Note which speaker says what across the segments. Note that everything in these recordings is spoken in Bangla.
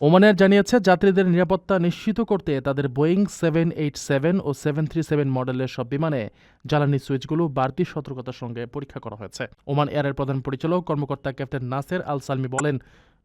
Speaker 1: ওমানের জানিয়েছে, যাত্রীদের নিরাপত্তা নিশ্চিত করতে তাদের বোয়িং সেভেন এইট সেভেন ও সেভেন থ্রি সেভেন মডেলের সব বিমানে জ্বালানি সুইচগুলো বাড়তি সতর্কতার সঙ্গে পরীক্ষা করা হয়েছে। ওমান এয়ারের প্রধান পরিচালক কর্মকর্তা ক্যাপ্টেন নাসের আল সালমি বলেন,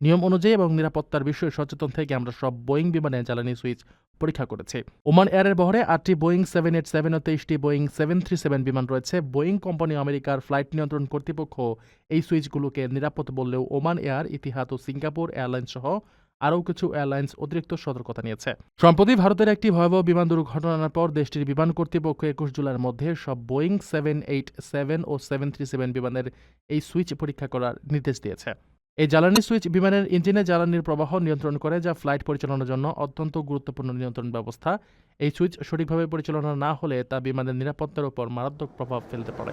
Speaker 1: নিয়ম অনুযায়ী এবং নিরাপত্তার বিষয়ে সচেতন থেকে আমরা সব বোয়িং বিমানে জ্বালানি সুইচ পরীক্ষা করেছি। ওমান এয়ারের বহরে আটটি বোয়িং সেভেন এইট সেভেন ও তেইশটি বোয়িং সেভেন থ্রি সেভেন বিমান রয়েছে। বোয়িং কোম্পানি আমেরিকার ফ্লাইট নিয়ন্ত্রণ কর্তৃপক্ষ এই সুইচগুলোকে নিরাপদ বললেও ওমান এয়ার, ইতিহাদ ও সিঙ্গাপুর এয়ারলাইন্স সহ আরও কিছু এয়ারলাইন্স অতিরিক্ত সতর্কতা নিয়েছে। সম্প্রতি ভারতের একটি ভয়াবহ বিমান দুর্ঘটনার পর দেশটির বিমান কর্তৃপক্ষ একুশ জুলাইয়ের মধ্যে সব বোয়িং সেভেন এইট সেভেন ও সেভেন থ্রি সেভেন বিমানের এই সুইচ পরীক্ষা করার নির্দেশ দিয়েছে। এই জ্বালানি সুইচ বিমানের ইঞ্জিনে জ্বালানির প্রবাহ নিয়ন্ত্রণ করে, যা ফ্লাইট পরিচালনার জন্য অত্যন্ত গুরুত্বপূর্ণ নিয়ন্ত্রণ ব্যবস্থা। এই সুইচ সঠিকভাবে পরিচালনা না হলে তা বিমানের নিরাপত্তার উপর মারাত্মক প্রভাব ফেলতে পারে।